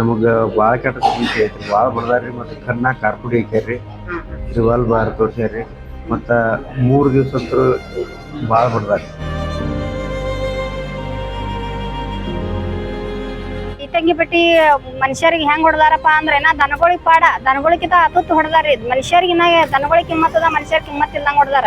ನಮಗೆ ಭಾಳ ಕೆಟ್ಟ ಸಮಸ್ಯೆ ಐತ್ರಿ. ಭಾಳ ಬಡದಾರ್ರಿ ಮತ್ತು ಕಣ್ಣಾಗ ಕಾರ್ಪುಡಿ ಹಾಕ್ಯಾರ್ರಿ ರಿವಾಲ್ವರ್ ತೋರ್ಸ್ಯಾರ್ರಿ. ಮತ್ತು ಮೂರು ದಿವ್ಸ ಅಂತೂ ಭಾಳ ಬಡ್ದಾರ್ರಿ ಇಟ್ಟಂಗಿ ಪಟ್ಟಿ ಮನುಷ್ಯರಿಗೆ ಹೆಂಗ್ ಹೊಡ್ದಾರಪ್ಪ ಅಂದ್ರೆ ನಾ ದನಗಳಿಗೆ ಪಾಡ. ದನಗಳಿಗಿಂತ ಅತ್ತು ಹೊಡ್ದಾರ್ರಿ. ಮನುಷ್ಯರಿಗೆ ಇನ್ನ ದನಗಳಿಗೆ ಕಿಮ್ಮತ್ತದ ಮನುಷ್ಯರ್ ಕಿಮ್ಮತ್ ಹೊಡ್ದಾರ ಹೊಡೆದಾರ.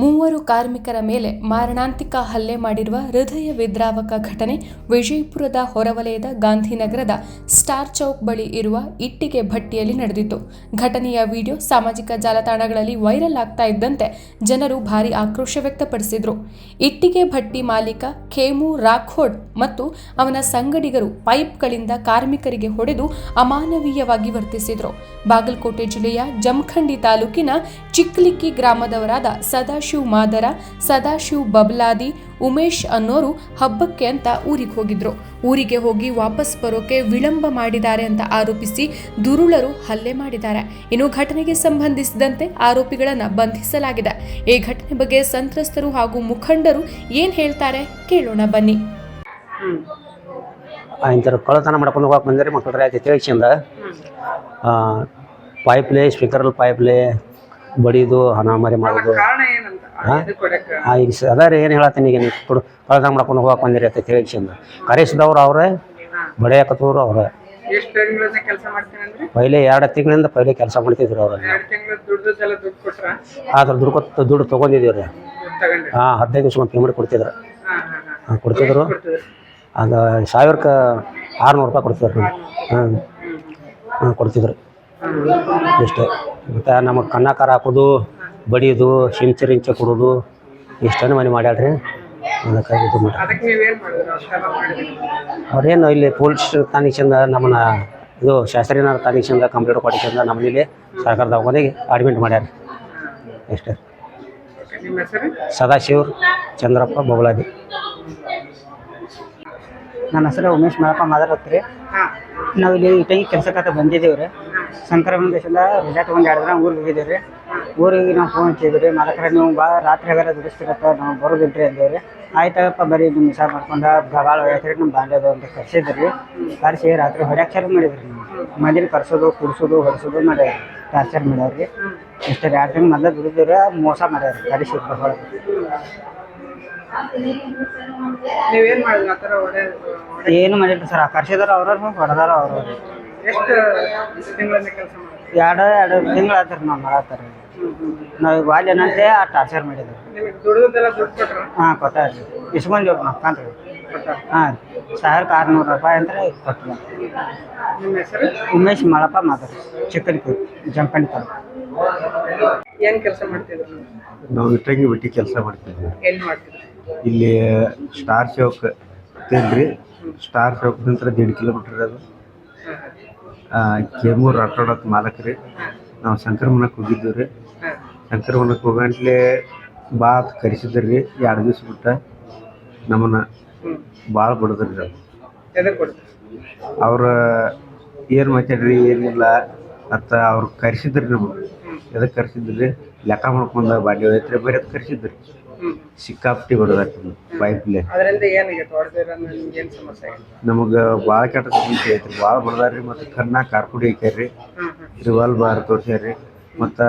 ಮೂವರು ಕಾರ್ಮಿಕರ ಮೇಲೆ ಮಾರಣಾಂತಿಕ ಹಲ್ಲೆ ಮಾಡಿರುವ ಹೃದಯ ವಿದ್ರಾವಕ ಘಟನೆ ವಿಜಯಪುರದ ಹೊರವಲಯದ ಗಾಂಧಿನಗರದ ಸ್ಟಾರ್ ಚೌಕ್ ಬಳಿ ಇರುವ ಇಟ್ಟಿಗೆ ಭಟ್ಟಿಯಲ್ಲಿ ನಡೆದಿತ್ತು. ಘಟನೆಯ ವಿಡಿಯೋ ಸಾಮಾಜಿಕ ಜಾಲತಾಣಗಳಲ್ಲಿ ವೈರಲ್ ಆಗ್ತಾ ಇದ್ದಂತೆ ಜನರು ಭಾರಿ ಆಕ್ರೋಶ ವ್ಯಕ್ತಪಡಿಸಿದ್ರು. ಇಟ್ಟಿಗೆ ಭಟ್ಟಿ ಮಾಲೀಕ ಖೇಮು ರಾಖೋಡ್ ಮತ್ತು ಅವನ ಸಂಗಡಿಗರು ಪೈಪ್ಗಳಿಂದ ಕಾರ್ಮಿಕರಿಗೆ ಹೊಡೆದು ಅಮಾನವೀಯವಾಗಿ ವರ್ತಿಸಿದರು. ಬಾಗಲಕೋಟೆ ಜಿಲ್ಲೆಯ ಜಮಖಂಡಿ ತಾಲೂಕಿನ ಚಿಕ್ಲಿಕ್ಕಿ ಗ್ರಾಮದವರಾದ ಸದಾಶಿವ್ ಮಾದರ, ಸದಾಶಿವ್ ಬಬ್ಲಾದಿ, ಉಮೇಶ್ ಅನ್ನೋರು ಹಬ್ಬಕ್ಕೆ ಅಂತ ಊರಿಗೆ ಹೋಗಿದ್ರು. ಊರಿಗೆ ಹೋಗಿ ವಾಪಸ್ ಬರೋಕೆ ವಿಳಂಬ ಮಾಡಿದ್ದಾರೆ ಅಂತ ಆರೋಪಿಸಿ ದುರುಳರು ಹಲ್ಲೆ ಮಾಡಿದ್ದಾರೆ. ಇನ್ನು ಘಟನೆಗೆ ಸಂಬಂಧಿಸಿದಂತೆ ಆರೋಪಿಗಳನ್ನು ಬಂಧಿಸಲಾಗಿದೆ. ಈ ಘಟನೆ ಬಗ್ಗೆ ಸಂತ್ರಸ್ತರು ಹಾಗೂ ಮುಖಂಡರು ಏನು ಹೇಳ್ತಾರೆ ಕೇಳೋಣ ಬನ್ನಿ. ಇಂಥರು ಕಳ್ಳತನ ಮಾಡ್ಕೊಂಡು ಹೋಗಕ್ಕೆ ಬಂದಿರಿ ಮಕ್ಕಳ ತಿಳಿಸಿಂದ ಪೈಪ್ಲೆ ಸ್ಪೀಕರಲ್ಲಿ ಬಡಿದು ಹನಾಮರಿ ಮಾಡೋದು. ಹಾಂ? ಈಗ ಅದ ರೀ ಏನು ಹೇಳತ್ತೀನಿ ಈಗ ನೀವು ಕೊಡು. ಕಳ್ದ ಮಾಡ್ಕೊಂಡು ಹೋಗಕ್ಕೆ ಬಂದಿರಿ ಅಂತ ತಿಳಿಸಿಂದ ಕರೆಸಿದವ್ರು ಅವ್ರೆ ಬಡಿಯಾಕತ್ತವ್ರು ಅವ್ರೆ. ಪೈಲೆ ಎರಡು ತಿಂಗಳಿಂದ ಪೈಲೆ ಕೆಲಸ ಮಾಡ್ತಿದ್ರು ಅವ್ರ. ಆದ್ರೆ ದುಡ್ಡು ಕೊಟ್ಟು ದುಡ್ಡು ತೊಗೊಂಡಿದ್ದೀವಿ ರೀ ಹಾಂ ಹದಿನೈದು ದಿವ್ಸ ಪೇಮೆಂಟ್ ಕೊಡ್ತಿದ್ರು. ಕೊಡ್ತಿದ್ರು. ಅದು ಸಾವಿರಕ್ಕೆ ಆರುನೂರು ರೂಪಾಯಿ ಕೊಡ್ತಿದ್ರು. ಹಾಂ ಹಾಂ ಕೊಡ್ತಿದ್ರು. ಇಷ್ಟೇ ಮತ್ತು ನಮಗೆ ಕನ್ನಕಾರ ಹಾಕೋದು ಬಡಿಯೋದು ಸಿಂಚೆ ರಿಂಚೆ ಕೊಡೋದು ಇಷ್ಟನ್ನು ಮನೆ ಮಾಡ್ಯಾಳ್ರಿ. ಅದಕ್ಕಾಗಿ ಇದು ಮಾಡಿ ಅವ್ರೇನು ಇಲ್ಲಿ ಪೊಲೀಸ್ ತಾನಿಕ್ಷಂದ ನಮ್ಮನ್ನ ಇದು ಶಾಸ್ತ್ರೀಯನಾಥ ತಾನಿಕ್ಷಂದ ಕಂಪ್ಲೇಂಟ್ ಕೊಟ್ಟಿಸಿಂದ ನಮ್ಮಲ್ಲಿ ಸರ್ಕಾರ ದವಾಖಾನೆಗೆ ಅಡ್ಮಿಟ್ ಮಾಡ್ಯಾರ. ಎಷ್ಟೇ. Okay, ನಿಮ್ಮ ಹೆಸರು? ಸದಾಶಿವ್ ಚಂದ್ರಪ್ಪ ಬೊಗಳಾದಿ. ನನ್ನ ಹೆಸರು ಉಮೇಶ್ ಮಳಪ್ಪ ಮಾತಾಡತ್ರಿ ಹಾ. ನಾವು ಇಲ್ಲಿ ಇಟ್ಟಂಗಿ ಕೆಲಸಕ್ಕೆ ಬಂದಿದ್ದೇವೆ ರೀ. ಸಂಕ್ರಮಣ ದೇಶದಿಂದ ರಿಸಾರ್ಟ್ ಒಂದು ಎರಡು ದಿನ ಊರಿಗೆ ಹೋಗಿದ್ದೀವಿ ರೀ. ಊರಿಗೆ ನಾವು ಫೋನ್ ಹಚ್ಚಿದ್ವಿ ರೀ. ಮಾಲಕರ ನೀವು ಭಾಳ ರಾತ್ರಿ ಹಗರ ದುಡಿಸ್ತಿರತ್ತ ನಾವು ಬರೋದಿಲ್ಲ ರೀ ಅಂದೇವ್ರಿ. ಆಯ್ತಪ್ಪ ಬರೀ ನಿಮ್ಮ ಮಿಸ ಮಾಡ್ಕೊಂಡು ಭಾಳ ಒಯ್ಯತ್ರಿ ನಮ್ಮ ಬಾಂಡ್ಯದು ಅಂತ ಕರ್ಸಿದ್ರಿ. ಕರೆಸಿ ರಾತ್ರಿ ಹೊಡ್ಯಾಕೆ ಚಾಲು ಮಾಡಿದ್ರಿ ಮಂದಿನ ಕರ್ಸೋದು ಕುಡಿಸೋದು ಹೊಡಿಸೋದು ಮಾಡ್ಯಾರ ಟಾರ್ಚರ್ ಮಾಡ್ಯಾವ್ರಿ. ಇಷ್ಟು ಎರಡು ತಿಂಗಳು ಮೊದಲು ದುಡಿದಿವ್ರಿ ಮೋಸ ಮಾಡ್ಯಾರ ಕರೆಸಿ ಹೊಳಗೆ. ಏನು ಮಾಡಿದ್ರು ಸರ್. ಕರ್ಸಿದಾರ ಅವ್ರವ್ರು ಹೊಡೆದಾರ ಅವ್ರವ್ರು. ಎಷ್ಟು ತಿಂಗಳಿಂದ ಕೆಲಸ ಮಾಡಿದ್ರಿ ಎರಡು ಎರಡು ತಿಂಗಳು ಆತ್ರಿ ನಾವು ಮಾಡತ್ತಾರ. ನಾವು ಈಗ ಆ ಟಾರ್ಚರ್ ಮಾಡಿದ್ರು ನಿಮಗೆ ದುಡ್ದದೆಲ್ಲ ದುಡ್ಡು ಕೊಟ್ರ? ಹಾಂ ನಾವು ಕಾಂತ್ರಿ ಹಾಂ ಸಾವಿರಕ್ಕೆ ಆರುನೂರು ರೂಪಾಯಿ ಅಂದ್ರೆ ನಿಮ್ಮ ಹೆಸರು? ಉಮೇಶ್ ಮಳಪ್ಪ ಮಾತಾಡ್ರಿ. ಚಿಕ್ಕನಕೂರು ಜಂಪಂಡಿ ತಾಲೂಕು ಏನ್ ಕೆಲಸ ಮಾಡ್ತಿದ್ರು? ನಾವು ಇಟ್ಟಂಗಿ ಬಿಟ್ಟು ಕೆಲಸ ಮಾಡ್ತಿದ್ವಿ. ಎಲ್ಲಿ ಮಾಡ್ತಿದ್ರಿ? ಇಲ್ಲಿ ಸ್ಟಾರ್ ಚೌಕ್ ಅಂತೇನ್ರಿ ಸ್ಟಾರ್ ಚೌಕ್ ನಂತರ ದೇಡ್ ಕಿಲೋಮೀಟರ್ ಅದು. ಕೆಮೂರ್ ಮಾಲಕ್ ರೀ. ನಾವು ಸಂಕ್ರಮಣಕ್ಕೆ ಹೋಗಿದ್ದು ರೀ. ಸಂಕ್ರಮಣಕ್ಕೆ ಹೋಗಂಟ್ಲೆ ಬಾ ಕರೆಸಿದ್ರು ರೀ ಎರಡು ದಿವ್ಸ ಬಿಟ್ಟ ನಮ್ಮನ್ನ ಭಾಳ ಬಡದ್ರಿ ಅವ್ರು. ಏನು ಮಾತಾಡ್ರಿ ಏನಿಲ್ಲ ಅತ್ತ ಅವ್ರು ಕರೆಸಿದ್ರಿ ನಮಗೆ ಎದಕ್ಕೆ ಕರೆಸಿದ್ರಿ? ಲೆಕ್ಕ ಮಾಡ್ಕೊಂಡ ಬಾಡಿ ಐತ್ರಿ ಬರೀ ಅದು ಕರೆಸಿದ್ರಿ ಸಿಕ್ಕಾಪಟ್ಟಿ ಬಡದಾಗ್ತದೆ ಪೈಪ್ಲೆ ಅದರಿಂದ ಹೊಡೆದಿರ ನಿಮ್ಗೆ ಏನು ಸಮಸ್ಯೆ ಆಗೈತೆ ನಮಗೆ ಭಾಳ ಕೆಟ್ಟ ಸಮಸ್ಯೆ ಐತ್ರಿ. ಭಾಳ ಬಡದಾರ್ರಿ ಮತ್ತು ಕನ್ನ ಕಾರ್ಕುಡಿ ಹಾಕ್ಯಾರ್ರಿ ರಿವಾಲ್ ಬಾರ್ ತೋರ್ಸ್ಯಾರ್ರಿ. ಮತ್ತು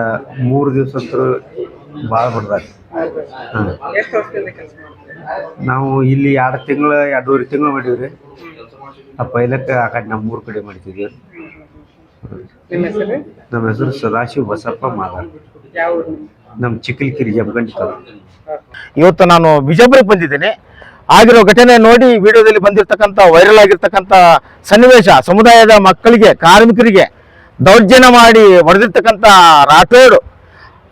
ಮೂರು ದಿವ್ಸ ಅಂತೂ ಭಾಳ ಬಡ್ದಾರ್ರಿ. ಹಾಂ. ಎಷ್ಟು ವರ್ಷದಿಂದ ಕೆಲಸ ಮಾಡ್ತೀರಿ? ನಾವು ಇಲ್ಲಿ ಎರಡು ತಿಂಗಳು ಎರಡೂವರೆ ತಿಂಗಳು ರೀ ಆ ಪೈಲಕ್ಕೆ ಆ ಕಡೆ ನಮ್ಮ ಮೂರು ಕಡೆ ಮಾಡ್ತಿದ್ವಿ ನಿಮ್ಮ ಹೆಸರು? ನಮ್ಮ ಹೆಸರು ಸದಾಶಿವ ಬಸಪ್ಪ ಮಾದಾರ್. ಯಾವ ಊರು ನಿಮ್ದು? ನಮ್ಮ ಚಿಕ್ಕಲ್ಕಿರಿ ಜಮಗಂಡಿ ಇವತ್ತು ನಾನು ಬಿಜಾಪುರಕ್ಕೆ ಬಂದಿದ್ದೇನೆ. ಆಗಿರೋ ಘಟನೆ ನೋಡಿ ವಿಡಿಯೋದಲ್ಲಿ ಬಂದಿರತಕ್ಕಂಥ ವೈರಲ್ ಆಗಿರ್ತಕ್ಕಂಥ ಸನ್ನಿವೇಶ, ಸಮುದಾಯದ ಮಕ್ಕಳಿಗೆ, ಕಾರ್ಮಿಕರಿಗೆ ದೌರ್ಜನ್ಯ ಮಾಡಿ ಹೊಡೆದಿರ್ತಕ್ಕಂಥ ರಾಠೋಡ್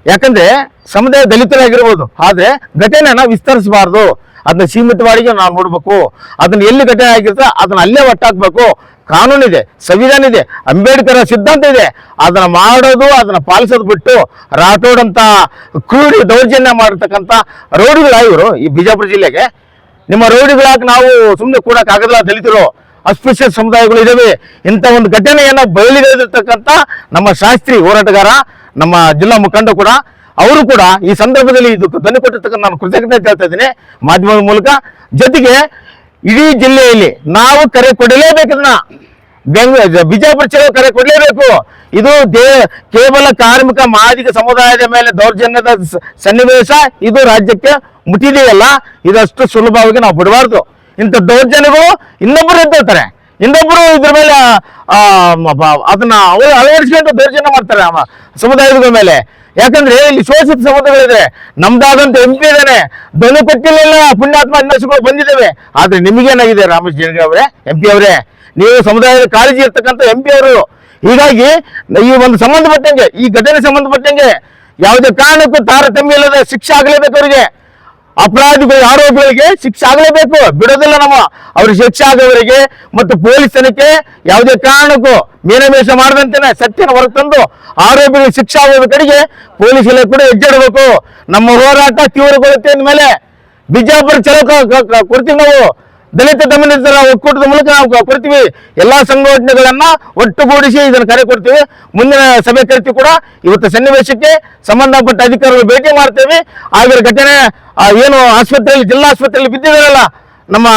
ಯಾಕಂದ್ರೆ ಸಮುದಾಯ ದಲಿತರಾಗಿರ್ಬೋದು. ಆದ್ರೆ ಘಟನೆನ ವಿಸ್ತರಿಸಬಾರ್ದು. ಅದನ್ನ ಸೀಮಿತವಾಗಿ ನಾವು ನೋಡ್ಬೇಕು. ಅದನ್ನ ಎಲ್ಲಿ ಘಟನೆ ಆಗಿರ್ತೋ ಅದನ್ನ ಅಲ್ಲೇ ಒಟ್ಟಾಕ್ಬೇಕು. ಕಾನೂನಿದೆ ಸಂವಿಧಾನ ಇದೆ ಅಂಬೇಡ್ಕರ್ ಸಿದ್ಧಾಂತ ಇದೆ. ಅದನ್ನ ಮಾಡೋದು, ಅದನ್ನ ಪಾಲಿಸೋದು ಬಿಟ್ಟು ರಾಠೋಡ್ ಅಂತ ಕ್ರೂರಿ ದೌರ್ಜನ್ಯ ಮಾಡಿರ್ತಕ್ಕಂಥ ರೌಡಿಗಳ ಇವರು ಈ ಬಿಜಾಪುರ ಜಿಲ್ಲೆಗೆ. ನಿಮ್ಮ ರೌಡಿಗಳಾಗಿ ನಾವು ಸುಮ್ಮನೆ ಕೂಡಕ್ಕಾಗಲ್ಲ ದಲಿತರು. ಅಸ್ಪೃಶ್ಯ ಸಮುದಾಯಗಳು ಇದಾವೆ. ಇಂಥ ಒಂದು ಘಟನೆಯನ್ನು ಬಯಲಿಗೆಳೆದಿರ್ತಕ್ಕಂಥ ನಮ್ಮ ಶಾಸ್ತ್ರಿ ಹೋರಾಟಗಾರ, ನಮ್ಮ ಜಿಲ್ಲಾ ಮುಖಂಡ ಕೂಡ, ಅವರು ಕೂಡ ಈ ಸಂದರ್ಭದಲ್ಲಿ ಇದು ಧ್ವನಿ ಕೊಟ್ಟಿರ್ತಕ್ಕಂಥ ನಾನು ಕೃತಜ್ಞತೆ ಹೇಳ್ತಾ ಇದ್ದೀನಿ ಮಾಧ್ಯಮದ ಮೂಲಕ. ಜೊತೆಗೆ ಇಡೀ ಜಿಲ್ಲೆಯಲ್ಲಿ ನಾವು ಕರೆ ಕೊಡಲೇಬೇಕನ್ನ ಬೆಂಗಳೂರು ಬಿಜಾಪುರ ಚಲೋ ಕರೆ ಕೊಡಲೇಬೇಕು. ಇದು ದೇ ಕೇವಲ ಕಾರ್ಮಿಕ ಮಾದಿಗ ಸಮುದಾಯದ ಮೇಲೆ ದೌರ್ಜನ್ಯದ ಸನ್ನಿವೇಶ ಇದು ರಾಜ್ಯಕ್ಕೆ ಮುಟ್ಟಿದೆಯಲ್ಲ ಇದಷ್ಟು ಸುಲಭವಾಗಿ ನಾವು ಬಿಡಬಾರ್ದು. ಇಂಥ ದೌರ್ಜನ್ಯಗಳು ಇನ್ನೊಬ್ಬರು ಎದ್ದಿರ್ತಾರೆ ಇನ್ನೊಬ್ಬರು ಇದ್ರ ಮೇಲೆ ಅದನ್ನ ಅವರು ಅಳವಡಿಸ್ಕೊಂಡು ದೌರ್ಜನ್ಯ ಮಾಡ್ತಾರೆ ಸಮುದಾಯದ ಮೇಲೆ. ಯಾಕಂದ್ರೆ ಇಲ್ಲಿ ಶೋಷಿತ ಸಮುದಾಯಗಳಿದೆ. ನಮ್ದಾದಂತ ಎಂ ಪಿ ಇದಾನೆ. ಧ್ವನಿ ಕೊಟ್ಟಿಲ್ಲ ಪುಣ್ಯಾತ್ಮ ಅನ್ವೇಷಗಳು ಬಂದಿದ್ದಾವೆ. ಆದ್ರೆ ನಿಮಗೇನಾಗಿದೆ ರಾಮೇಶ್ ಜಿನಗಿ ಅವರೇ, ಎಂ ಪಿ ಅವರೇ? ನೀವು ಸಮುದಾಯದ ಕಾಳಜಿ ಇರ್ತಕ್ಕಂಥ ಎಂ ಪಿ ಅವರು, ಹೀಗಾಗಿ ಈ ಒಂದು ಸಂಬಂಧಪಟ್ಟಂಗೆ, ಈ ಘಟನೆ ಸಂಬಂಧಪಟ್ಟಂಗೆ ಯಾವುದೇ ಕಾರಣಕ್ಕೂ ತಾರತಮ್ಯ ಇಲ್ಲದೆ ಶಿಕ್ಷೆ ಆಗಲೇಬೇಕು ಅವರಿಗೆ. ಅಪರಾಧಿಗಳು ಆರೋಪಿಗಳಿಗೆ ಶಿಕ್ಷೆ ಆಗಲೇಬೇಕು. ಬಿಡೋದಿಲ್ಲ ನಮ್ಮ ಅವ್ರಿಗೆ ಶಿಕ್ಷೆ ಆಗೋವರಿಗೆ ಮತ್ತು ಪೊಲೀಸ್ ತನಿಖೆ ಯಾವುದೇ ಕಾರಣಕ್ಕೂ ಮೀನಮೇಷ ಮಾಡದಂತೆ ಸತ್ಯನ ಹೊರತಂದು ಆರೋಪಿಗಳಿಗೆ ಶಿಕ್ಷೆ ಆಗುವ ಕಡೆಗೆ ಪೊಲೀಸ್ ಇಲಾಖೆ ಕೂಡ ಹೆಜ್ಜೆಡಬೇಕು ನಮ್ಮ ಹೋರಾಟ ತೀವ್ರಗೊಳ್ಳುತ್ತೆ ಮೇಲೆ ಬಿಜಾಪುರ ಚಲೋ ಕೊಡ್ತೀವಿ ನಾವು. ದಲಿತ ದಮನಿತರ ಒಕ್ಕೂಟದ ಮೂಲಕ ನಾವು ಕೊಡ್ತೀವಿ. ಎಲ್ಲಾ ಸಂಘಟನೆಗಳನ್ನ ಒಟ್ಟುಗೂಡಿಸಿ ಇದನ್ನು ಕರೆ ಕೊಡ್ತೀವಿ. ಮುಂದಿನ ಸಭೆ ಕರಿತೀವಿ ಕೂಡ. ಇವತ್ತು ಸನ್ನಿವೇಶಕ್ಕೆ ಸಂಬಂಧಪಟ್ಟ ಅಧಿಕಾರಿಗಳು ಭೇಟಿ ಮಾಡ್ತೇವೆ. ಆಗಿರೋ ಘಟನೆ ಏನು ಆಸ್ಪತ್ರೆಯಲ್ಲಿ, ಜಿಲ್ಲಾ ಆಸ್ಪತ್ರೆಯಲ್ಲಿ ಬಿದ್ದಿದ್ದಾರಲ್ಲ, ನಮ್ಮ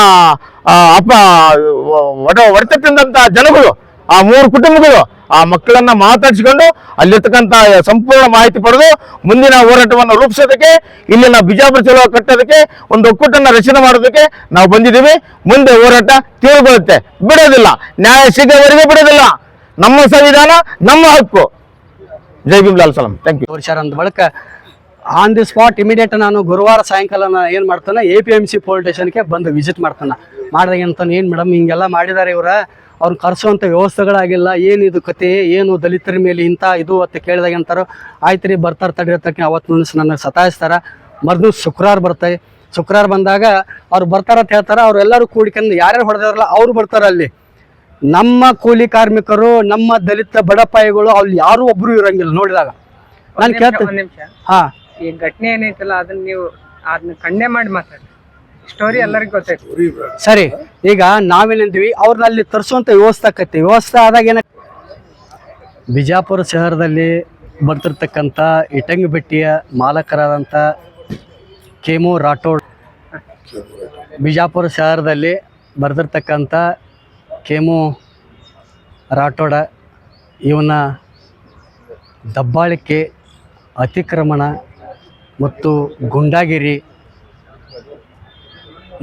ಅಪ್ಪ ಒಡ ಜನಗಳು ಆ ಮೂರು ಕುಟುಂಬಗಳು ಆ ಮಕ್ಕಳನ್ನ ಮಾತಾಡಿಸಿಕೊಂಡು ಅಲ್ಲಿರ್ತಕ್ಕಂಥ ಸಂಪೂರ್ಣ ಮಾಹಿತಿ ಪಡೆದು ಮುಂದಿನ ಹೋರಾಟವನ್ನು ರೂಪಿಸೋದಕ್ಕೆ, ಇಲ್ಲಿನ ಬಿಜಾಪುರ ಚಲೋ ಕಟ್ಟೋದಕ್ಕೆ, ಒಂದು ಒಕ್ಕೂಟನ ರಚನೆ ಮಾಡೋದಕ್ಕೆ ನಾವು ಬಂದಿದ್ದೀವಿ. ಮುಂದೆ ಹೋರಾಟ ತೀವ್ರಗೊಳ್ಳುತ್ತೆ ಬಿಡೋದಿಲ್ಲ. ನ್ಯಾಯ ಸಿಗೋವರೆಗೂ ಬಿಡೋದಿಲ್ಲ. ನಮ್ಮ ಸಂವಿಧಾನ, ನಮ್ಮ ಹಕ್ಕು. ಜೈ ಬಿಮ್ಲಾಲ್ ಲಾಲ್ ಸಲಾಂ. ಥ್ಯಾಂಕ್ ಯು ಸರ್ ಅಂದ ಬಳಿಕ ಆನ್ ದಿ ಸ್ಪಾಟ್ ಇಮಿಡಿಯೇಟ್ ನಾನು ಗುರುವಾರ ಸಾಯಂಕಾಲ ಏನು ಮಾಡ್ತಾನೆ A P M C police ಸ್ಟೇಷನ್ಗೆ ಬಂದು ವಿಸಿಟ್ ಮಾಡ್ತಾನೆ. ಮಾಡಿದಾಗ ಏನು ಮೇಡಮ್ ಹಿಂಗೆಲ್ಲ ಮಾಡಿದ್ದಾರೆ ಇವರ. ಅವ್ರನ್ನ ಕರೆಸುವಂಥ ವ್ಯವಸ್ಥೆಗಳಾಗಿಲ್ಲ ಏನು ಇದು ಕತೆ ಏನು ದಲಿತರ ಮೇಲೆ ಇಂಥ ಇದು ಅಂತ ಕೇಳಿದಾಗ ಅಂತಾರೋ ಆಯ್ತು ರೀ ಬರ್ತಾರೆ ತಕ್ಕ ಅವತ್ತು ನುಡಿಸಿ ನನಗೆ ಸತಾಯಿಸ್ತಾರೆ. ಮರ್ದು ಶುಕ್ರವಾರ ಬರ್ತಾರೆ ಶುಕ್ರವಾರ ಬಂದಾಗ ಅವ್ರು ಬರ್ತಾರ ಅಂತ ಹೇಳ್ತಾರೆ ಅವರೆಲ್ಲರೂ ಎಲ್ಲರೂ ಕೂಡಿಕೊಂಡು ಯಾರ್ಯಾರು ಹೊಡೆದಾರಲ್ಲ ಅವ್ರು ಬರ್ತಾರೆ ಅಲ್ಲಿ. ನಮ್ಮ ಕೂಲಿ ಕಾರ್ಮಿಕರು ನಮ್ಮ ದಲಿತ ಬಡಪಾಯಿಗಳು ಅಲ್ಲಿ ಯಾರು ಒಬ್ರು ಇರಂಗಿಲ್ಲ ನೋಡಿದಾಗ. ನಾನು ಕೇಳ್ತೇನೆ ಹಾ. ಈ ಘಟನೆ ಏನೈತಲ್ಲ ಅದನ್ನ ನೀವು ಅದನ್ನ ಕಣ್ಣೆ ಮಾಡಿ ಮಾತಾಡಿ ಸ್ಟೋರಿ ಎಲ್ಲರಿಗೂ ಗೊತ್ತಾಯ್ತು ಸರಿ ಈಗ ನಾವೇನಂತೀವಿ ಅವ್ರನ್ನ ಅಲ್ಲಿ ತರಿಸುವಂತ ವ್ಯವಸ್ಥೆ ಆಕತಿ. ವ್ಯವಸ್ಥೆ ಆದಾಗ ಏನ ಬಿಜಾಪುರ ಶಹರದಲ್ಲಿ ಬರ್ತಿರ್ತಕ್ಕಂಥ ಇಟಂಗಿ ಬೆಟ್ಟಿಯ ಮಾಲಕರಾದಂಥ ಕೇಮು ರಾಠೋಡ್. ಬಿಜಾಪುರ ಶಹರದಲ್ಲಿ ಬರೆದಿರ್ತಕ್ಕಂಥ ಕೇಮು ರಾಠೋಡ ಇವನ ದಬ್ಬಾಳಿಕೆ ಅತಿಕ್ರಮಣ ಮತ್ತು ಗುಂಡಾಗಿರಿ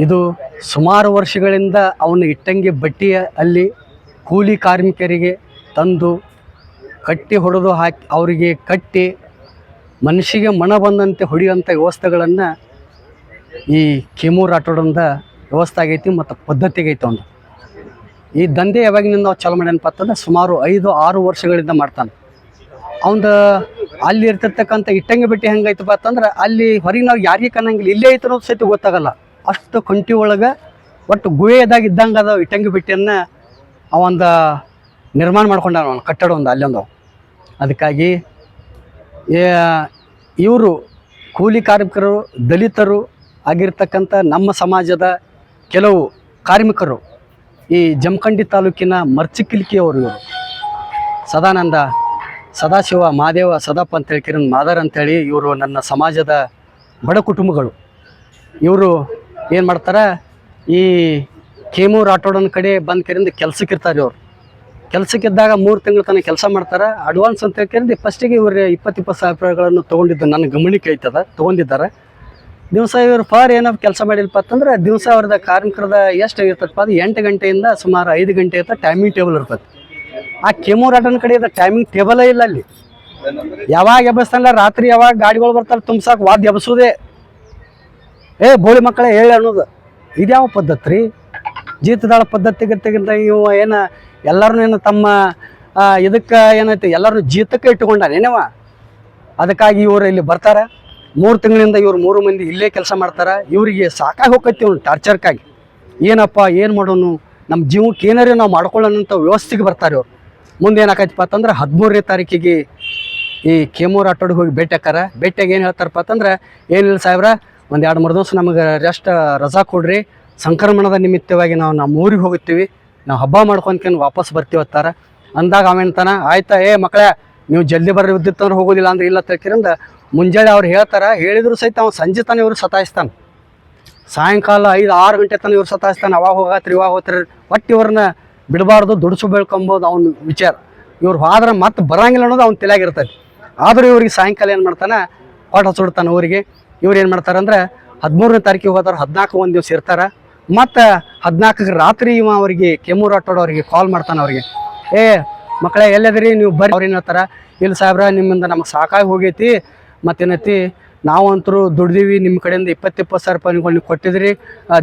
ಇದು ಸುಮಾರು ವರ್ಷಗಳಿಂದ ಅವನ ಇಟ್ಟಂಗಿ ಬಟ್ಟಿಯ ಅಲ್ಲಿ ಕೂಲಿ ಕಾರ್ಮಿಕರಿಗೆ ತಂದು ಕಟ್ಟಿ ಹೊಡೆದು ಹಾಕಿ, ಅವರಿಗೆ ಕಟ್ಟಿ ಮನುಷ್ಯಗೆ ಮನ ಬಂದಂತೆ ಹೊಡೆಯುವಂಥ ವ್ಯವಸ್ಥೆಗಳನ್ನು ಈ ಕೆಮು ರಾಠೋಡಂದ ವ್ಯವಸ್ಥೆ ಆಗೈತಿ ಮತ್ತು ಪದ್ಧತಿ ಐತೆ ಒಂದು. ಈ ದಂಧೆ ಯಾವಾಗಿನಿಂದ ನಾವು ಚಾಲು ಮಾಡ್ಯಾನಪ್ಪ ಅಂತಂದ್ರೆ ಸುಮಾರು ಐದು, ಆರು ವರ್ಷಗಳಿಂದ ಮಾಡ್ತಾನೆ. ಅವಂದ ಅಲ್ಲಿ ಇರ್ತಿರ್ತಕ್ಕಂಥ ಇಟ್ಟಂಗಿ ಬೆಟ್ಟಿ ಹೆಂಗೈತಪ್ಪ ಅಂತಂದ್ರೆ ಅಲ್ಲಿ ಹೊರಗೆ ನಾವು ಯಾರಿಗೆ ಕನ್ನಂಗಿಲ್ಲ ಇಲ್ಲೇ ಐತೆ ಅನ್ನೋದು ಸಹಿತ ಗೊತ್ತಾಗಲ್ಲ. ಅಷ್ಟು ಕಂಟಿ ಒಳಗೆ ಒಟ್ಟು ಗುಹೆದಾಗ ಇದ್ದಂಗೆ ಅದ ಇಟ್ಟಂಗಿ ಬಿಟ್ಟಿಯನ್ನ ಅವಂದ ನಿರ್ಮಾಣ ಮಾಡ್ಕೊಂಡ ಕಟ್ಟಡ ಒಂದು ಅಲ್ಲೊಂದು ಅದಕ್ಕಾಗಿ ಇವರು ಕೂಲಿ ಕಾರ್ಮಿಕರು, ದಲಿತರು ಆಗಿರ್ತಕ್ಕಂಥ ನಮ್ಮ ಸಮಾಜದ ಕೆಲವು ಕಾರ್ಮಿಕರು ಈ ಜಮಖಂಡಿ ತಾಲೂಕಿನ ಮರ್ಚಿಕಿಲ್ಕಿಯವರು ಇವರು. ಸದಾನಂದ, ಸದಾಶಿವ ಮಹಾದೇವ ಸದಪ್ಪ ಅಂತೇಳಿ ಕಿರಣ್ ಮಾದರ್ ಅಂತೇಳಿ ಇವರು ನನ್ನ ಸಮಾಜದ ಬಡ ಕುಟುಂಬಗಳು. ಇವರು ಏನು ಮಾಡ್ತಾರೆ? ಈ ಕೇಮು ರಾಠೋಡನ ಕಡೆ ಬಂದು ಕರಿಂದ ಕೆಲ್ಸಕ್ಕೆ ಇರ್ತಾರೆ ಕೆಲ್ಸಕ್ಕೆ ಇದ್ದಾಗ ಮೂರು ತಿಂಗಳ ತನಕ ಕೆಲಸ ಮಾಡ್ತಾರೆ. ಅಡ್ವಾನ್ಸ್ ಅಂತ ಹೇಳ್ಕೊಂಡು ಫಸ್ಟಿಗೆ ಇವರು ಇಪ್ಪತ್ತು ಇಪ್ಪತ್ತು ಸಾವಿರ ರೂಪಾಯಿಗಳನ್ನು ತೊಗೊಂಡಿದ್ದು ನನ್ನ ಗಮನಕ್ಕೆ ಐತದ, ತೊಗೊಂಡಿದ್ದಾರೆ. ದಿವಸ ಇವರು ಫಾರ್ ಏನೋ ಕೆಲಸ ಮಾಡಿಲ್ಪ ಅಂತಂದ್ರೆ ದಿವಸ ಅವ್ರದ ಕಾರ್ಮಿಕರದ ಎಷ್ಟು ಇರ್ತದಪ್ಪ ಅದು ಎಂಟು ಗಂಟೆಯಿಂದ ಸುಮಾರು ಐದು ಗಂಟೆ ಅಂತ ಟೈಮಿಂಗ್ ಟೇಬಲ್ ಇರ್ತದೆ. ಆ ಕೆಮೋರಾಟನ ಕಡೆ ಇದ್ದ ಟೈಮಿಂಗ್ ಟೇಬಲೇ ಇಲ್ಲ ಅಲ್ಲಿ. ಯಾವಾಗ ಎಬ್ಬಸ್ತಾನಲ್ಲ ರಾತ್ರಿ ಯಾವಾಗ ಗಾಡಿಗಳು ಬರ್ತಾರೆ ತುಂಬ್ಸಾಕ ವಾದ್ಯ ಎಬ್ಸೋದೇ ಏ, ಬೋಳಿ ಮಕ್ಕಳೇ, ಹೇಳಿ ಅನ್ನೋದು. ಇದ್ಯಾವ ಪದ್ಧತಿ ರೀ ಜೀತದಾಳ ಪದ್ಧತಿಗೆ ತೆಗಿಂತ ಇವ ಏನು ಎಲ್ಲರನ್ನೂ ಏನು ತಮ್ಮ ಇದಕ್ಕೆ ಏನೈತಿ ಎಲ್ಲರೂ ಜೀತಕ್ಕೆ ಇಟ್ಟುಕೊಂಡಾನೇನವ ಅದಕ್ಕಾಗಿ ಇವರು ಇಲ್ಲಿ ಬರ್ತಾರೆ. ಮೂರು ತಿಂಗಳಿಂದ ಇವ್ರು ಮೂರು ಮಂದಿ ಇಲ್ಲೇ ಕೆಲಸ ಮಾಡ್ತಾರೆ. ಇವರಿಗೆ ಸಾಕಾಗಿ ಹೋಗೈತಿ ಅವ್ನು ಟಾರ್ಚರ್ಕ್ಕಾಗಿ ಏನಪ್ಪ, ಏನು ಮಾಡೋನು? ನಮ್ಮ ಜೀವಕ್ಕೆ ಏನಾರೇ ನಾವು ಮಾಡ್ಕೊಳ್ಳೋಣಂಥ ವ್ಯವಸ್ಥೆಗೆ ಬರ್ತಾರೆ ಇವ್ರು. ಮುಂದೆ ಏನಾಕೈತಪ್ಪ ಅಂತಂದ್ರೆ ಹದಿಮೂರನೇ ತಾರೀಕಿಗೆ ಈ ಕೇಮೂರ್ ಆಟೋಡಿಗೆ ಹೋಗಿ ಭೇಟಿ ಹಾಕಾರ ಭೇಟಿಯಾಗಿ ಏನು ಹೇಳ್ತಾರಪ್ಪ ಅಂತಂದ್ರೆ, ಏನಿಲ್ಲ ಸಾಹೇಬ್ರ ಒಂದು ಎರಡು ಮೂರು ದಿವಸ ನಮಗೆ ರೆಸ್ಟ್ ರಜಾ ಕೊಡ್ರಿ. ಸಂಕ್ರಮಣದ ನಿಮಿತ್ತವಾಗಿ ನಾವು ನಮ್ಮ ಊರಿಗೆ ಹೋಗುತ್ತೀವಿ. ನಾವು ಹಬ್ಬ ಮಾಡ್ಕೊಂಡ್ಕೊಂಡು ವಾಪಸ್ ಬರ್ತೀವಿ ಅತ್ತಾರ ಅಂದಾಗ ಅವೇನ್ತಾನ, ಆಯ್ತಾ, ಏ ಮಕ್ಕಳೇ ನೀವು ಜಲ್ದಿ ಬರ್ರಿ ವಿದ್ಯುತ್ತಂದ್ರೆ ಹೋಗೋದಿಲ್ಲ ಅಂದ್ರೆ ಇಲ್ಲ ತಿಳ್ಕಿರಂದ ಮುಂಜಾನೆ ಅವ್ರು ಹೇಳ್ತಾರೆ. ಹೇಳಿದ್ರು ಸಹಿತ ಅವ್ನು ಸಂಜೆ ತಾನೇ ಇವ್ರು ಸತಾಯಿಸ್ತಾನೆ. ಸಾಯಂಕಾಲ ಐದು, ಆರು ಗಂಟೆ ತನಕ ಇವ್ರು ಸತಾಯಿಸ್ತಾನೆ. ಅವಾಗ ಹೋಗತ್ರಿ, ಇವಾಗ ಹೋಗ್ತಾರೆ ಒಟ್ಟು ಇವ್ರನ್ನ ಬಿಡಬಾರ್ದು, ದುಡ್ಸು ಬೆಳ್ಕೊಂಬೋದು ಅವ್ನ ವಿಚಾರ. ಇವ್ರು ಹೋದ್ರೆ ಮತ್ತೆ ಬರಂಗಿಲ್ಲ ಅನ್ನೋದು ಅವ್ನ ತಲೆಯಾಗಿರ್ತೈತಿ ಆದರೂ ಇವ್ರಿಗೆ ಸಾಯಂಕಾಲ ಏನು ಮಾಡ್ತಾನೆ, ಪಾಠ ಸುಡ್ತಾನೆ ಊರಿಗೆ. ಇವ್ರು ಏನು ಮಾಡ್ತಾರೆ ಅಂದ್ರೆ ಹದಿಮೂರನೇ ತಾರೀಕಿಗೆ ಹೋದಾರ ಹದಿನಾಲ್ಕು ಒಂದು ದಿವಸ ಇರ್ತಾರೆ. ಮತ್ತು ಹದಿನಾಲ್ಕಕ್ಕೆ ರಾತ್ರಿ ಇವ ಅವರಿಗೆ ಆಟೋಡ ಅವರಿಗೆ ಕಾಲ್ ಮಾಡ್ತಾನೆ ಅವ್ರಿಗೆ. ಏ ಮಕ್ಕಳೇ ಎಲ್ಲದ್ರಿ ನೀವು ಬರ್ರಿ. ಅವ್ರು ಏನು ಹೇಳ್ತಾರೆ, ಇಲ್ಲಿ ಸಾಹೇಬ್ರ, ನಿಮ್ಮಿಂದ ನಮಗೆ ಸಾಕಾಗಿ ಹೋಗೈತಿ. ಮತ್ತೇನೈತಿ, ನಾವಂತರೂ ದುಡ್ದೀವಿ ನಿಮ್ಮ ಕಡೆಯಿಂದ ಇಪ್ಪತ್ತು ಇಪ್ಪತ್ತು ಸಾವಿರ ರೂಪಾಯಿ ನೀವು ಕೊಟ್ಟಿದ್ರಿ.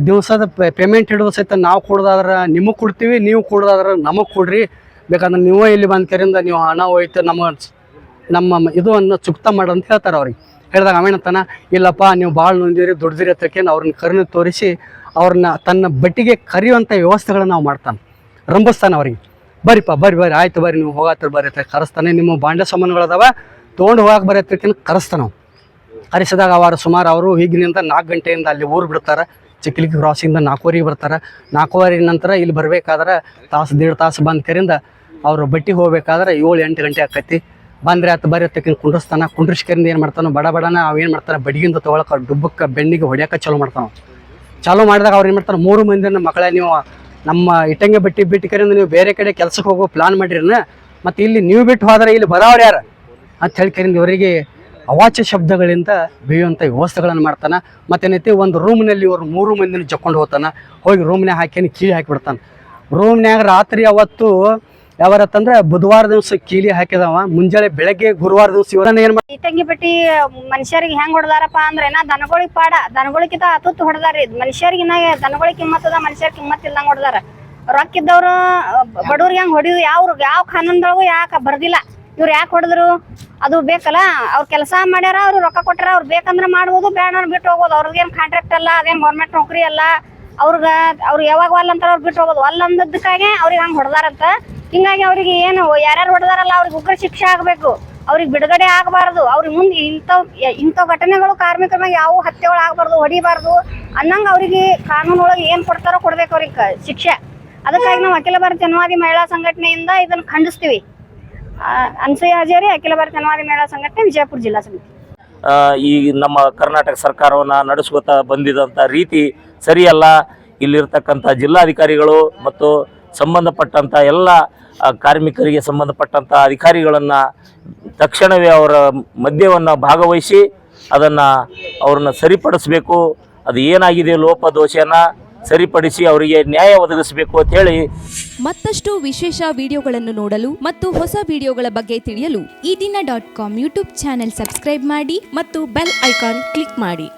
ದಿವಸದ ಪೇಮೆಂಟ್ ಹಿಡಿದು ಸಹಿತ ನಾವು ಕೊಡೋದಾದ್ರೆ ನಿಮಗೆ ಕೊಡ್ತೀವಿ, ನೀವು ಕೊಡೋದಾದ್ರೆ ನಮಗೆ ಕೊಡ್ರಿ. ಬೇಕಂದ್ರೆ ನೀವೇ ಇಲ್ಲಿ ಬಂದ ಕರಿಂದ ನೀವು ಹಣ ಹೋಯ್ತು ನಮ್ಮ ನಮ್ಮ ಇದು ಚುಕ್ತ ಮಾಡಂತ ಹೇಳ್ತಾರೆ ಅವ್ರಿಗೆ. ಹೇಳಿದಾಗ ಅವೇನಂತಾನ, ಇಲ್ಲಪ್ಪ, ನೀವು ಭಾಳ ನೊಂದಿರಿ, ದುಡ್ದಿರಿ ಹತ್ರಕ್ಕೆ ಅವ್ರನ್ನ ಕರುಣೆ ತೋರಿಸಿ ಅವ್ರನ್ನ ತನ್ನ ಬಟ್ಟಿಗೆ ಕರೆಯುವಂಥ ವ್ಯವಸ್ಥೆಗಳನ್ನ ನಾವು ಮಾಡ್ತಾನೆ. ರಂಭಿಸ್ತಾನೆ ಅವ್ರಿಗೆ. ಬರ್ರಿಪ್ಪ ಬರ್ರಿ ಬರ್ರಿ, ಆಯ್ತು ಬರ್ರಿ, ನೀವು ಹೋಗತ್ತರ ಬರ್ರಿ ಕರೆಸ್ತಾನೆ. ನಿಮ್ಮ ಬಾಂಡೆ ಸಾಮಾನುಗಳದಾವ, ತೊಗೊಂಡು ಹೋಗಕ್ಕೆ ಬರೀ ಅಂತಕೇನು ಕರೆಸ್ತಾನೆ ನಾವು ಕರೆಸಿದಾಗ ಅವರು ಸುಮಾರು ಅವರು ಈಗಿನಿಂದ ನಾಲ್ಕು ಗಂಟೆಯಿಂದ ಅಲ್ಲಿ ಊರು ಬಿಡ್ತಾರೆ. ಚಿಕ್ಕಲಿಕ್ಕಿ ಕ್ರಾಸಿಂದ ನಾಲ್ಕೂವರೆಗೆ ಬರ್ತಾರೆ. ನಾಲ್ಕೂವರೆ ನಂತರ ಇಲ್ಲಿ ಬರಬೇಕಾದ್ರೆ ತಾಸು, ದೇಡ್ ತಾಸು ಬಂದ ಕರಿಂದ ಅವರು ಬಟ್ಟಿ ಹೋಗ್ಬೇಕಾದ್ರೆ ಏಳು ಎಂಟು ಗಂಟೆ ಆಕೈತಿ. ಬಂದ್ರೆ ಆತ ಬರೀ ತಕ್ಕ ಕುಂಡ್ರಸ್ತಾನ. ಕುಂಡ್ರಿಸ್ಕರಿಂದ ಏನು ಮಾಡ್ತಾನೆ ಬಡ ಬಡನ ಅವ ಏನು ಮಾಡ್ತಾನೆ ಬಡಿಗಿಂದ ತೊಗೊಳಕ್ಕೆ ಡುಬ್ಬಕ್ಕೆ ಬೆಣ್ಣಿಗೆ ಹೊಡ್ಯಾಕ ಚಾಲೂ ಮಾಡ್ತಾನೆ. ಚಾಲೂ ಮಾಡಿದಾಗ ಅವ್ರು ಏನು ಮಾಡ್ತಾರೆ ಮೂರು ಮಂದಿನ ಮಕ್ಕಳೇ ನೀವು ನಮ್ಮ ಇಟ್ಟಂಗೆ ಬಟ್ಟಿ ಬಿಟ್ಟು ಕರಿಂದ ನೀವು ಬೇರೆ ಕಡೆ ಕೆಲ್ಸಕ್ಕೆ ಹೋಗೋ ಪ್ಲಾನ್ ಮಾಡಿರಿನ, ಮತ್ತು ಇಲ್ಲಿ ನೀವು ಬಿಟ್ಟು ಹೋದ್ರೆ ಇಲ್ಲಿ ಬರೋರು ಯಾರು? ಅಂತ ಹೇಳಿ ಕರಿಂದ ಇವರಿಗೆ ಅವಾಚ್ಯ ಶಬ್ದಗಳಿಂದ ಬೇಯುವಂಥ ವ್ಯವಸ್ಥೆಗಳನ್ನು ಮಾಡ್ತಾನೆ. ಮತ್ತೇನೈತಿ, ಒಂದು ರೂಮ್ನಲ್ಲಿ ಇವರು ಮೂರು ಮಂದಿನ ಜಕ್ಕೊಂಡು ಹೋಗ್ತಾನೆ. ಹೋಗಿ ರೂಮ್ನಾಗ ಹಾಕ್ಯಾನಿ ಕೀಳಿ ಹಾಕಿಬಿಡ್ತಾನೆ ರೂಮ್ನಾಗ ರಾತ್ರಿ ಅವತ್ತು ಯಾವತ್ತಂದ್ರೆ ಬುಧವಾರ ದಿವಸ ಕೀಲಿ ಹಾಕಿದವ. ಮುಂಜಾನೆ ಬೆಳಗ್ಗೆ, ಗುರುವಾರ ದಿವಸ ಇವರನ್ನ ಏನು ಇಟ್ಟಂಗಿ ಬಟ್ಟಿ ಮನುಷ್ಯರಿಗೆ ಹೆಂಗ್ ಹೊಡೆದಾರಪ್ಪ ಅಂದ್ರೆ ಏನ ದನಗಳಿಗೆ ಪಾಡ. ದನಗಳಿಗಿಂತ ಅತ್ತು ಹೊಡೆದಾರಿ ಮನುಷ್ಯರಿಗೆ ದನಗಳಿಗೆ ಕಿಮ್ಮತ್ತದ ಮನುಷ್ಯರ್ ಕಿಮ್ಮತ್ ಇಲ್ಲಂಗ್ ಹೊಡೆದಾರ. ರೊಕ್ಕ ಇದ್ದವ್ರು ಬಡವ್ರಿಗೆ ಹೆಂಗ್ ಹೊಡಿಯು ಯಾವ ಯಾವ ಕಾನೂನ್ದೊಳಗು ಯಾಕ ಬರ್ದಿಲ್ಲ. ಇವ್ರು ಯಾಕೆ ಹೊಡೆದ್ರು? ಅದು ಬೇಕಲ್ಲ, ಅವ್ರ ಕೆಲಸ ಮಾಡ್ಯಾರ, ಅವ್ರು ರೊಕ್ಕ ಕೊಟ್ಟಾರ, ಅವ್ರು ಬೇಕಂದ್ರೆ ಮಾಡ್ಬೋದು, ಬೇಡ ಬಿಟ್ಟು ಹೋಗೋದು ಅವ್ರಿಗೇನು ಕಾಂಟ್ರಾಕ್ಟ್ ಅಲ್ಲ ಅದೇನು ಗೌರ್ಮೆಂಟ್ ನೌಕರಿ ಅಲ್ಲ, ಅವ್ರಿಗೆ, ಅವ್ರು ಯಾವಾಗ ಅಲ್ಲ ಅಂತಾರೆ ಅವ್ರು ಬಿಟ್ಟು ಹೋಗೋದು ಒಲ್ಲ ಅವ್ರಿಗೆ ಹಂಗೆ ಹೊಡೆದಾರಂತ ಹಿಂಗಾಗಿ ಅವ್ರಿಗೆ ಏನು, ಯಾರ್ಯಾರು ಹೊಡೆದಾರಲ್ಲ, ಅವ್ರಿಗೆ ಉಗ್ರ ಶಿಕ್ಷೆ ಆಗಬೇಕು. ಅವ್ರಿಗೆ ಬಿಡುಗಡೆ ಆಗಬಾರ್ದು. ಅವ್ರಿಗೆ ಮುಂದೆ ಇಂಥವ್ ಇಂಥ ಘಟನೆಗಳು ಕಾರ್ಮಿಕರ ಮ್ಯಾಗ ಯಾವ ಹತ್ಯೆಗಳು ಆಗಬಾರ್ದು, ಹೊಡಿಬಾರ್ದು ಅನ್ನಂಗೆ ಅವರಿಗೆ ಕಾನೂನು ಒಳಗೆ ಏನು ಕೊಡ್ತಾರೋ ಕೊಡ್ಬೇಕು ಅವ್ರಿಗೆ ಶಿಕ್ಷೆ. ಅದಕ್ಕಾಗಿ ನಾವು ಅಖಿಲ ಭಾರತ ಜನವಾದಿ ಮಹಿಳಾ ಸಂಘಟನೆಯಿಂದ ಇದನ್ನು ಖಂಡಿಸ್ತೀವಿ. ಅನ್ಸೂಯ ಹಜಾರಿ, ಅಖಿಲ ಭಾರತ ಜನವಾದಿ ಮಹಿಳಾ ಸಂಘಟನೆ, ವಿಜಯಪುರ ಜಿಲ್ಲಾ ಸಮಿತಿ. ಈ ನಮ್ಮ ಕರ್ನಾಟಕ ಸರ್ಕಾರವನ್ನು ನಡೆಸ್ಕೊತಾ ಬಂದಿದಂಥ ರೀತಿ ಸರಿಯಲ್ಲ. ಇಲ್ಲಿರ್ತಕ್ಕಂಥ ಜಿಲ್ಲಾಧಿಕಾರಿಗಳು ಮತ್ತು ಸಂಬಂಧಪಟ್ಟಂಥ ಎಲ್ಲ ಕಾರ್ಮಿಕರಿಗೆ ಸಂಬಂಧಪಟ್ಟಂಥ ಅಧಿಕಾರಿಗಳನ್ನು ತಕ್ಷಣವೇ ಅವರ ಮದ್ಯವನ್ನು ಭಾಗವಹಿಸಿ ಅದನ್ನು ಅವ್ರನ್ನ ಸರಿಪಡಿಸಬೇಕು. ಅದು ಏನಾಗಿದೆ ಲೋಪ ದೋಷನ ಸರಿಪಡಿಸಿ ಅವರಿಗೆ ನ್ಯಾಯ ಒದಗಿಸಬೇಕು ಅಂತ ಹೇಳಿ ಮತ್ತಷ್ಟು ವಿಶೇಷ ವಿಡಿಯೋಗಳನ್ನು ನೋಡಲು ಮತ್ತು ಹೊಸ ವಿಡಿಯೋಗಳ ಬಗ್ಗೆ ತಿಳಿಯಲು ಈ ದಿನ dot com YouTube channel subscribe ಮಾಡಿ ಮತ್ತು ಬೆಲ್ ಐಕಾನ್ ಕ್ಲಿಕ್ ಮಾಡಿ.